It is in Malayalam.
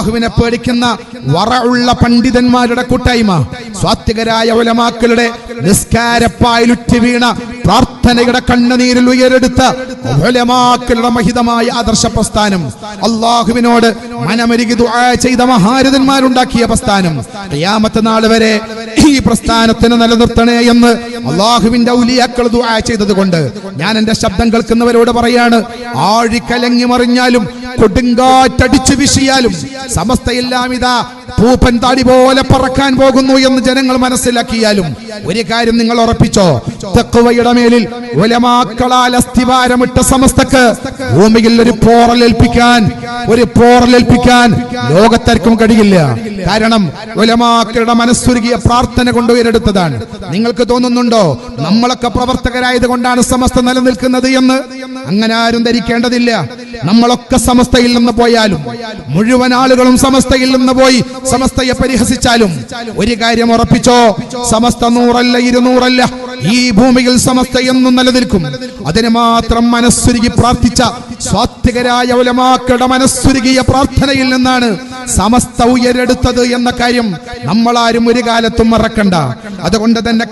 അള്ളാഹുവിനെ പേടിക്കുന്ന വറഉള്ള പണ്ഡിതന്മാരുടെ കൂട്ടായ്മ. സ്വാത്വികരായ ഉലമാക്കളുടെ നിസ്കാരപ്പായിലുറ്റി വീണ പ്രാർത്ഥനയുടെ കണ്ണുനീരിൽ ഉയരെടുത്ത ഉലമാക്കളുടെ മഹിതമായ ആദർശ പ്രസ്ഥാനം. അള്ളാഹുവിനോട് മനമരുകി ചെയ്ത മഹാരഥന്മാരുണ്ടാക്കിയ പ്രസ്ഥാനം. ഖിയാമത്ത് നാൾ വരെ ഈ പ്രസ്ഥാനത്തിന് നിലനിർത്തണേ എന്ന് അള്ളാഹുവിന്റെ ഔലിയാക്കൾ ദുആ ചെയ്തത് കൊണ്ട് ഞാൻ എന്റെ ശബ്ദം കേൾക്കുന്നവരോട് പറയാണ് ആഴിക്കലങ്ങി മറിഞ്ഞാലും കൊടുങ്കാറ്റടിച്ചു വിഷിയാലും സമസ്തയെല്ലാം ഇതാ പൂപ്പൻ താടി പോലെ പറക്കാൻ പോകുന്നു എന്ന് ജനങ്ങൾ മനസ്സിലാക്കിയാലും ഒരു കാര്യം നിങ്ങൾ ഉറപ്പിച്ചോ? തെക്കുവയുടെ മേലിൽ ഒലമാക്കളാൽ അസ്ഥിവാരമിട്ട സമസ്തക്ക് ഭൂമിയിൽ ഒരു പോറൽ ഏൽപ്പിക്കാൻ ഒരു പോറൽ ഏൽപ്പിക്കാൻ ലോകത്തർക്കും കഴിയില്ല. കാരണം ഒലമാക്കളുടെ മനസ്സുരുകിയ പ്രാർത്ഥന കൊണ്ട് ഉയരെടുത്തതാണ്. നിങ്ങൾക്ക് തോന്നുന്നുണ്ടോ? നമ്മളൊക്കെ പ്രവർത്തകരായത് കൊണ്ടാണ് സമസ്ത നിലനിൽക്കുന്നത് എന്ന്? അങ്ങനെ ആരും ധരിക്കേണ്ടതില്ല. നമ്മളൊക്കെ സമസ്തയിൽ നിന്ന് പോയാലും മുഴുവൻ ആളുകളും സമസ്തയിൽ നിന്ന് പോയി സമസ്തയെ പരിഹസിച്ചാലും ഒരു കാര്യം ഉറപ്പിച്ചോ സമസ്ത നൂറല്ല ഇരുന്നൂറല്ല. ഈ ഭൂമിയിൽ സമസ്ത എന്നും നിലനിൽക്കും. അതിന് മാത്രം മനസ്സുരുകി പ്രാർത്ഥിച്ച സ്വാത്വികരായ ഉലമാക്കളുടെ മനസ്സുരുകിയ പ്രാർത്ഥനയിൽ നിന്നാണ് സമസ്ത ഉയരെടുത്തത് എന്ന കാര്യം നമ്മളാരും ഒരു കാലത്തും മറക്കണ്ട. അതുകൊണ്ട് തന്നെ